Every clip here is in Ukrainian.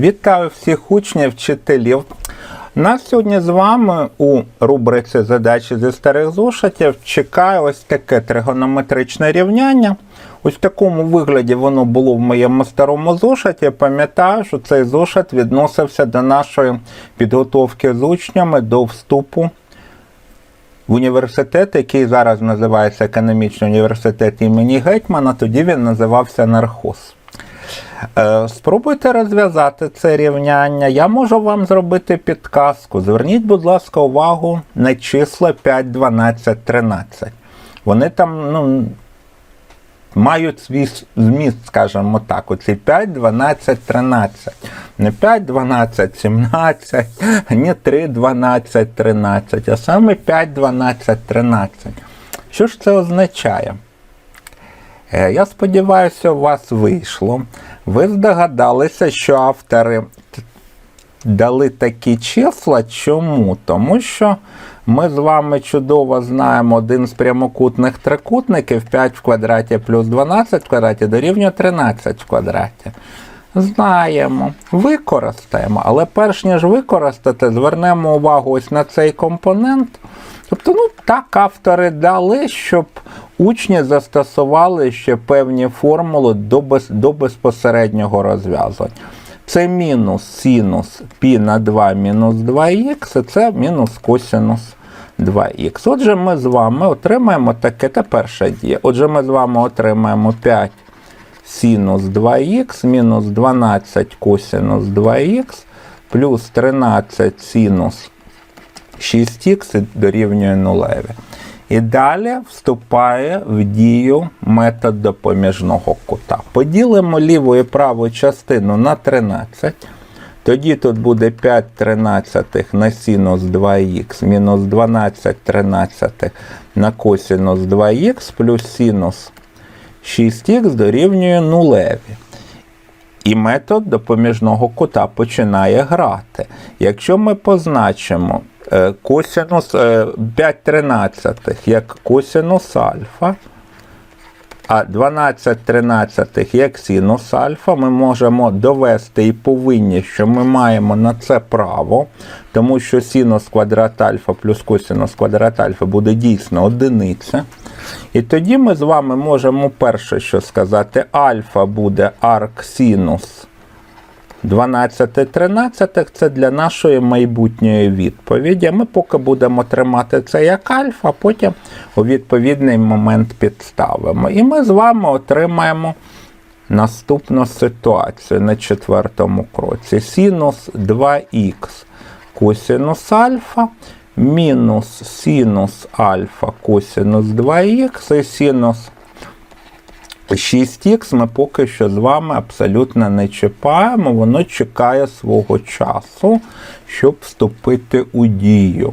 Вітаю всіх учнів, вчителів. Нас сьогодні з вами у рубриці задачі зі старих зошитів чекає ось таке тригонометричне рівняння. Ось в такому вигляді воно було в моєму старому зошиті. Пам'ятаю, що цей зошит відносився до нашої підготовки з учнями до вступу в університет, який зараз називається Економічний університет імені Гетьмана, тоді він називався Нархоз. Е, Спробуйте розв'язати це рівняння. Я можу вам зробити підказку. Зверніть, будь ласка, увагу на числа 5, 12, 13. Вони там ну, мають свій зміст, скажімо так. Оці 5, 12, 13. Не 5, 12, 17, не 3, 12, 13, а саме 5, 12, 13. Що ж це означає? Е, Я сподіваюся, у вас вийшло. Ви здогадалися, що автори дали такі числа. Чому? Тому що ми з вами чудово знаємо один з прямокутних трикутників 5 в квадраті плюс 12 в квадраті дорівнює 13 в квадраті. Знаємо, використаємо, але перш ніж використати, звернемо увагу ось на цей компонент. Тобто, ну так автори дали, щоб учні застосували ще певні формули до, без, до безпосереднього розв'язання. Це мінус синус π на 2 мінус 2х, і це мінус косинус 2х. Отже, ми з вами отримаємо таке, та перша дія. Отже, ми з вами отримаємо 5 синус 2х мінус 12 косинус 2х плюс 13 синус 6х дорівнює нулеві. І далі вступає в дію метод допоміжного кута. Поділимо ліву і праву частину на 13. Тоді тут буде 5 тринадцятих на синус 2х мінус 12 тринадцятих на косинус 2х плюс синус 6х дорівнює нулеві. І метод допоміжного кута починає грати. Якщо ми позначимо Е, косинус е, 5 тринадцятих як косинус альфа. А 12 тринадцятих як синус альфа, ми можемо довести і повинні, що ми маємо на це право, тому що синус квадрат альфа плюс косинус квадрат альфа буде дійсно одиниця. І тоді ми з вами можемо перше що сказати, альфа буде арксинус 12-13 це для нашої майбутньої відповіді. Ми поки будемо тримати це як альфа, а потім у відповідний момент підставимо. І ми з вами отримаємо наступну ситуацію на четвертому кроці. Синус 2х косинус альфа, мінус синус альфа косинус 2х і синус 6х ми поки що з вами абсолютно не чіпаємо, воно чекає свого часу, щоб вступити у дію.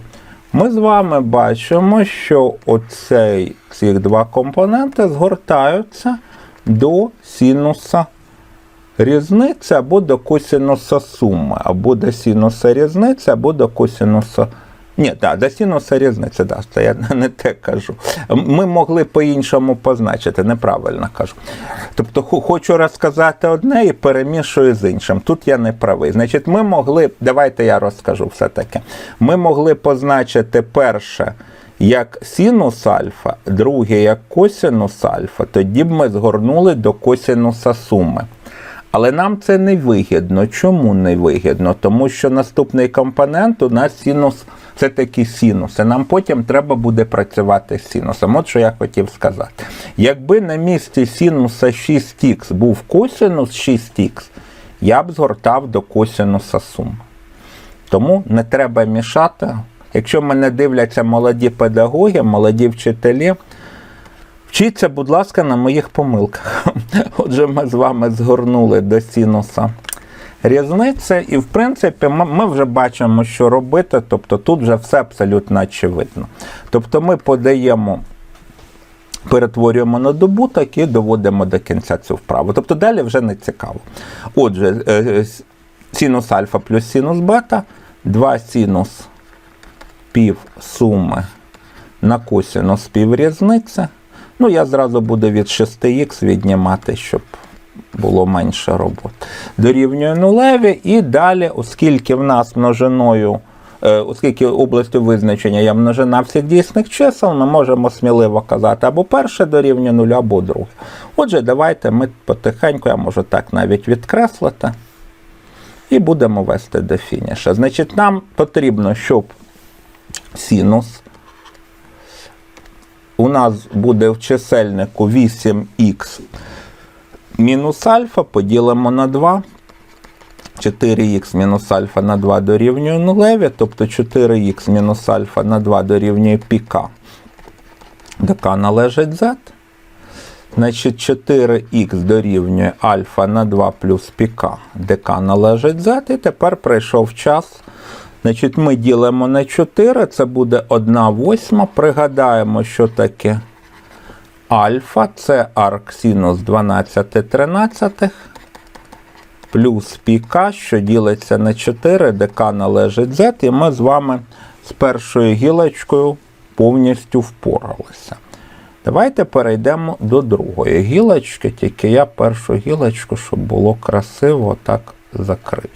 Ми з вами бачимо, що оцей, ці два компоненти згортаються до синуса різниці або до косинуса суми, або до синуса різниці, або до косинуса. Ні, так, до синуса різниці, да, це я не те кажу. Ми могли по-іншому позначити, неправильно кажу. Тобто хочу розказати одне і перемішую з іншим. Тут я не правий. Значить, ми могли, давайте я розкажу все-таки. Ми могли позначити перше як синус альфа, друге як косинус альфа, тоді б ми згорнули до косинуса суми. Але нам це не вигідно. Чому не вигідно? Тому що наступний компонент у нас синус це такі синуси. Нам потім треба буде працювати з синусом. От що я хотів сказати. Якби на місці синуса 6х був косинус 6х, я б згортав до косинуса суми. Тому не треба мішати. Якщо мене дивляться молоді педагоги, молоді вчителі, Вчіться, будь ласка, на моїх помилках. Отже, ми з вами згорнули до синуса різниці, і в принципі ми, вже бачимо, що робити. Тобто тут вже все абсолютно очевидно. Тобто ми подаємо, перетворюємо на добуток і доводимо до кінця цю вправу. Тобто далі вже не цікаво. Отже, е, е, синус альфа плюс синус бета, 2 синус пів суми на косинус піврізниці. Ну, я зразу буду від 6х віднімати, щоб було менше роботи. Дорівнює нулеві, і далі, оскільки в нас множиною, е, оскільки областю визначення є множина всіх дійсних чисел, ми можемо сміливо казати або перше дорівнює нулю, або друге. Отже, давайте ми потихеньку, я можу так навіть відкреслити. І будемо вести до фініша. Значить, нам потрібно, щоб синус у нас буде в чисельнику 8х мінус альфа, поділимо на 2. 4х мінус альфа на 2 дорівнює нулеві, тобто 4х мінус альфа на 2 дорівнює піка. До k належить z. Значить, 4х дорівнює альфа на 2 плюс піка, де k належить z. І тепер прийшов час. Значить, ми ділимо на 4, це буде 1 восьма. Пригадаємо, що таке альфа, це арк синус 12 тринадцятих плюс піка, що ділиться на 4, де k належить z, і ми з вами з першою гілочкою повністю впоралися. Давайте перейдемо до другої гілочки, тільки я першу гілочку, щоб було красиво, так закрию.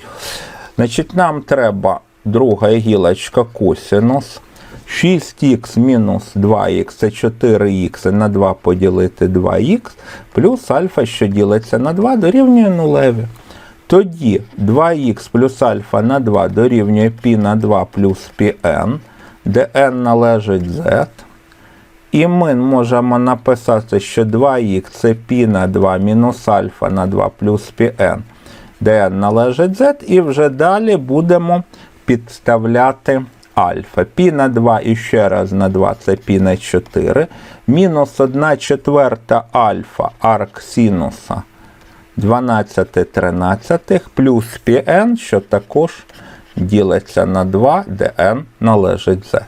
Значить, нам треба друга гілочка косинус. 6х мінус 2х це 4х на 2 поділити 2х, плюс альфа, що ділиться на 2, дорівнює нулеві. Тоді 2х плюс альфа на 2 дорівнює π на 2 плюс πn, де n належить z. І ми можемо написати, що 2х це π на 2 мінус альфа на 2 плюс πn, де n належить z, і вже далі будемо підставляти альфа. Пі на 2 і ще раз на 2 це пі на 4. Мінус 1 четверта альфа арк синуса 12 13 плюс πn, що також ділиться на 2, де n належить z.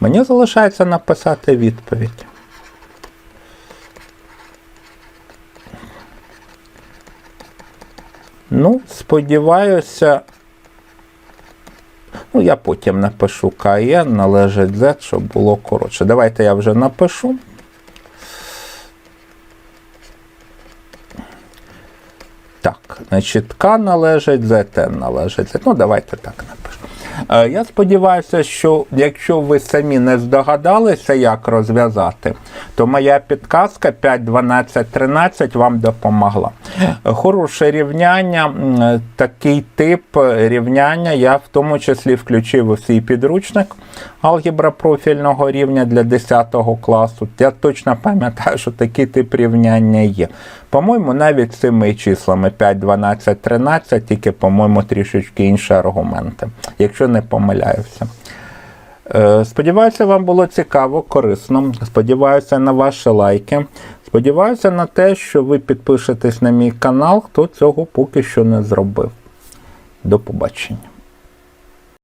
Мені залишається написати відповідь. Ну, сподіваюся, ну, я потім напишу КН, належить Z, щоб було коротше. Давайте я вже напишу. Так, значить, К належить, ZN належить. Ну, давайте так напишу. Е, Я сподіваюся, що якщо ви самі не здогадалися, як розв'язати, то моя підказка 5, 12, 13 вам допомогла. Хороше рівняння, такий тип рівняння я в тому числі включив у свій підручник алгебра профільного рівня для 10 класу. Я точно пам'ятаю, що такий тип рівняння є. По-моєму, навіть цими числами 5, 12, 13, тільки, по-моєму, трішечки інші аргументи, якщо не помиляюся. Е, Сподіваюся, вам було цікаво, корисно. Сподіваюся на ваші лайки. Сподіваюся на те, що ви підпишетесь на мій канал, хто цього поки що не зробив. До побачення.